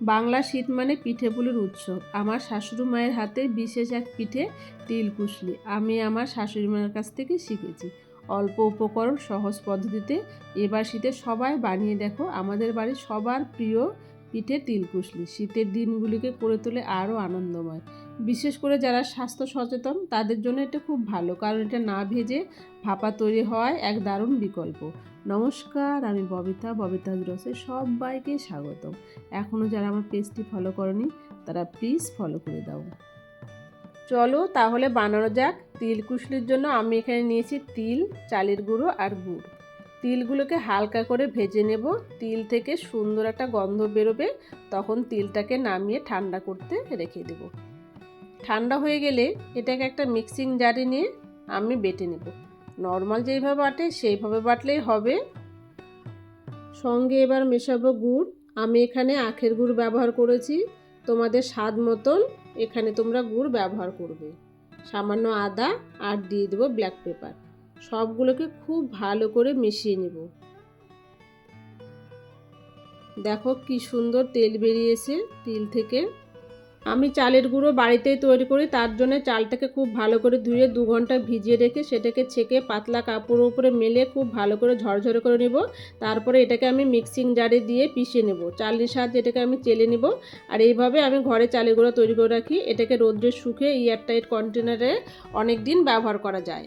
বাংলা শীত মানে পিঠেপুলির উৎসব। আমার শাশুড়ি মায়ের হাতে বিশেষ এক পিঠে তিল কুশলি আমি আমার শাশুড়ি মায়ের কাছ থেকে শিখেছি। অল্প উপকরণ সহজ পদ্ধতিতে এবার শীতে সবাই বানিয়ে দেখো, আমাদের বাড়ির সবার প্রিয় পিঠে তিল কুশলি শীতের দিনগুলিকে করে তোলে আরও আনন্দময়। বিশেষ করে যারা স্বাস্থ্য সচেতন, তাদের জন্য এটা খুব ভালো। কারণ এটা না ভেজে ভাপা তৈরি হওয়ায় এক দারুণ বিকল্প। নমস্কার, আমি ববিতা ববিতা রসে সবাইকে স্বাগতম। এখনও যারা আমার পেজটি ফলো করনি, তারা প্লিজ ফলো করে দাও। চলো তাহলে বানানো যাক। তিল কুশলির জন্য আমি এখানে নিয়েছি তিল, চালের গুঁড়ো আর গুড়। তিলগুলোকে হালকা করে ভেজে নেব। তিল থেকে সুন্দর একটা গন্ধ বেরোবে, তখন তিলটাকে নামিয়ে ঠান্ডা করতে রেখে দেব। ঠান্ডা হয়ে গেলে এটাকে একটা মিক্সিং জারে নিয়ে আমি বেটে নেব। নর্মাল যেইভাবে বাটে, সেইভাবে বাটলেই হবে। সঙ্গে এবার মেশাবো গুড়। আমি এখানে আখের গুড় ব্যবহার করেছি। তোমাদের স্বাদ মতন এখানে তোমরা গুড় ব্যবহার করবে। সামান্য আদা আর দিয়ে দেবো ব্ল্যাক পেপার সবগুলোকে খুব ভালো করে মিশিয়ে নেব। দেখো কি সুন্দর তেল বেরিয়েছে তিল থেকে। আমি চালের গুঁড়ো বাড়িতেই তৈরি করি, তার জন্য চালটাকে খুব ভালো করে ধুয়ে দু ঘণ্টা ভিজিয়ে রেখে সেটাকে ছেঁকে পাতলা কাপড়ের উপরে মেলে খুব ভালো করে ঝরঝরে করে নেব। তারপরে এটাকে আমি মিক্সিং জারে দিয়ে পিষে নেব। চালের সাহায্যে এটাকে আমি চেলে নেব। আর এইভাবে আমি ঘরে চালের গুঁড়ো তৈরি করে রাখি। এটাকে রোদ্রে শুকে এয়ারটাইট কন্টেনারে অনেক দিন ব্যবহার করা যায়।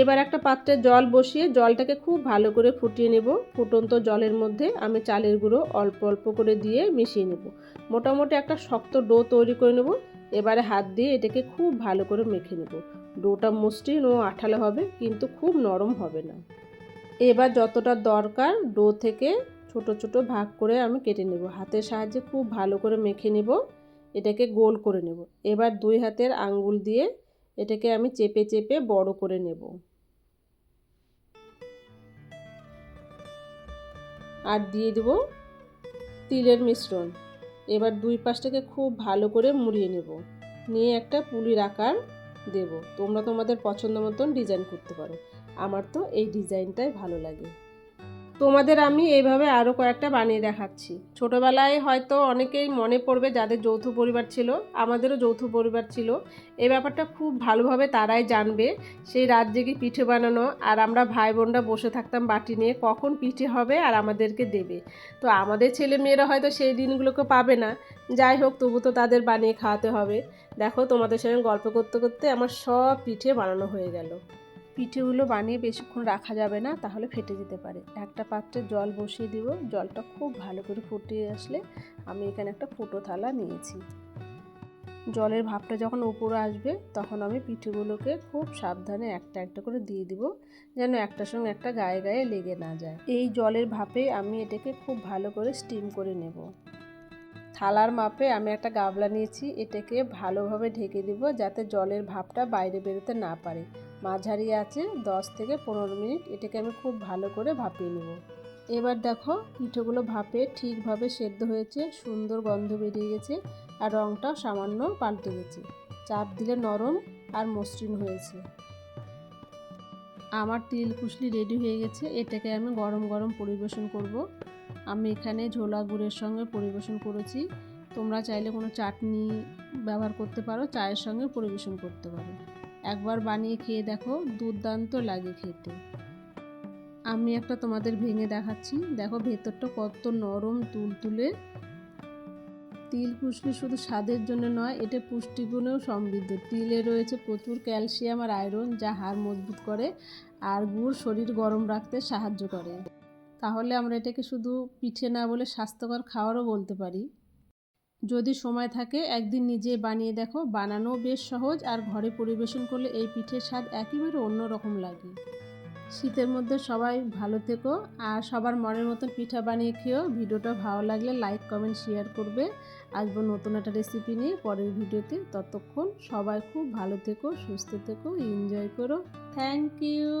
এবার একটা পাত্রে জল বসিয়ে জলটাকে খুব ভালো করে ফুটিয়ে নেব। ফুটন্ত জলের মধ্যে আমি চালের গুঁড়ো অল্প অল্প করে দিয়ে মিশিয়ে নেব। মোটামুটি একটা শক্ত ডো তৈরি করে নেব। এবারে হাত দিয়ে এটাকে খুব ভালো করে মেখে নেব। ডোটা মসৃণ ও আঠালো হবে, কিন্তু খুব নরম হবে না। এবার যতটা দরকার ডো থেকে ছোট ছোট ভাগ করে আমি কেটে নেব। হাতের সাহায্যে খুব ভালো করে মেখে নেব। এটাকে গোল করে নেব। এবার দুই হাতের আঙ্গুল দিয়ে এটাকে আমি চেপে চেপে বড় করে নেব। আর দিয়ে দেব তিলের মিশ্রণ। এবার দুই পাশটাকে খুব ভালো করে মুড়িয়ে নেব। নিয়ে একটা পুলির আকার দেব। তোমরা তোমাদের পছন্দ মতন ডিজাইন করতে পারো। আমার তো এই ডিজাইনটাই ভালো লাগে। তোমাদের আমি এইভাবে আরও কয়েকটা বানিয়ে দেখাচ্ছি। ছোটোবেলায় হয়তো অনেকেই মনে পড়বে যাদের যৌথ পরিবার ছিল, আমাদেরও যৌথ পরিবার ছিল। এই ব্যাপারটা খুব ভালোভাবে তারাই জানবে, সেই রাত জেগে পিঠে বানানো আর আমরা ভাই বোনরা বসে থাকতাম বাটি নিয়ে কখন পিঠে হবে আর আমাদেরকে দেবে। তো আমাদের ছেলে মেয়েরা হয়তো সেই দিনগুলোকে পাবে না। যাই হোক, তবু তো তাদের বানিয়ে খাওয়াতে হবে। দেখো তোমাদের সঙ্গে গল্প করতে করতে আমার সব পিঠে বানানো হয়ে গেল। পিঠেগুলো বানিয়ে বেশিক্ষণ রাখা যাবে না, তাহলে ফেটে যেতে পারে। একটা পাত্রে জল বসিয়ে দিব। জলটা খুব ভালো করে ফুটিয়ে আসলে আমি এখানে একটা ফুটো থালা নিয়েছি। জলের ভাপটা যখন উপরে আসবে, তখন আমি পিঠেগুলোকে খুব সাবধানে একটা একটা করে দিয়ে দিব, যেন একটার সঙ্গে একটা গায়ে গায়ে লেগে না যায়। এই জলের ভাপে আমি এটাকে খুব ভালো করে স্টিম করে নেব। থালার মাপে আমি একটা গাবলা নিয়েছি, এটাকে ভালোভাবে ঢেকে দিব, যাতে জলের ভাপটা বাইরে বেরোতে না পারে। মাঝারি আছে, দশ থেকে পনেরো মিনিট। এটাকে আমি খুব ভালো করে ভাপিয়ে নেব। এবার দেখো, পিঠেগুলো ভাপে ঠিকভাবে সেদ্ধ হয়েছে, সুন্দর গন্ধ বেরিয়ে গেছে, আর রঙটাও সামান্য পাল্টে গেছে। চাপ দিলে নরম আর মসৃণ হয়েছে। আমার তিল কুশলি রেডি হয়ে গেছে। এটাকে আমি গরম গরম পরিবেশন করব। আমি এখানে ঝোলা গুড়ের সঙ্গে পরিবেশন করেছি। তোমরা চাইলে কোনো চাটনি ব্যবহার করতে পারো, চায়ের সঙ্গে পরিবেশন করতে পারো। একবার বানিয়ে খেয়ে দেখো, দুর্দান্ত লাগে খেতে। আমি একটা তোমাদের ভেঙে দেখাচ্ছি। দেখো ভেতরটা কত নরম তুলতুলে। তিল কুশলি শুধু স্বাদের জন্য নয় এটা পুষ্টিগুণেও সমৃদ্ধ। তিলে রয়েছে প্রচুর ক্যালসিয়াম আর আয়রন, যা হাড় মজবুত করে আর গুড় শরীর গরম রাখতে সাহায্য করে। তাহলে আমরা এটাকে শুধু পিঠে না বলে স্বাস্থ্যকর খাওয়ারও বলতে পারি। যদি সময় থাকে, একদিন নিজে বানিয়ে দেখো। বানানো বেশ সহজ আর ঘরে পরিবেশন করলে এই পিঠের স্বাদ একেবারে অন্যরকম লাগে। শীতের মধ্যে সবাই ভালো থেকো আর সবার মনের মতন পিঠা বানিয়ে খেয়েও ভিডিওটা ভালো লাগলে লাইক, কমেন্ট, শেয়ার করবে। আসব নতুন একটা রেসিপি নিয়ে পরের ভিডিওতে। ততক্ষণ সবাই খুব ভালো থেকো, সুস্থ থেকো এনজয় করো। Thank you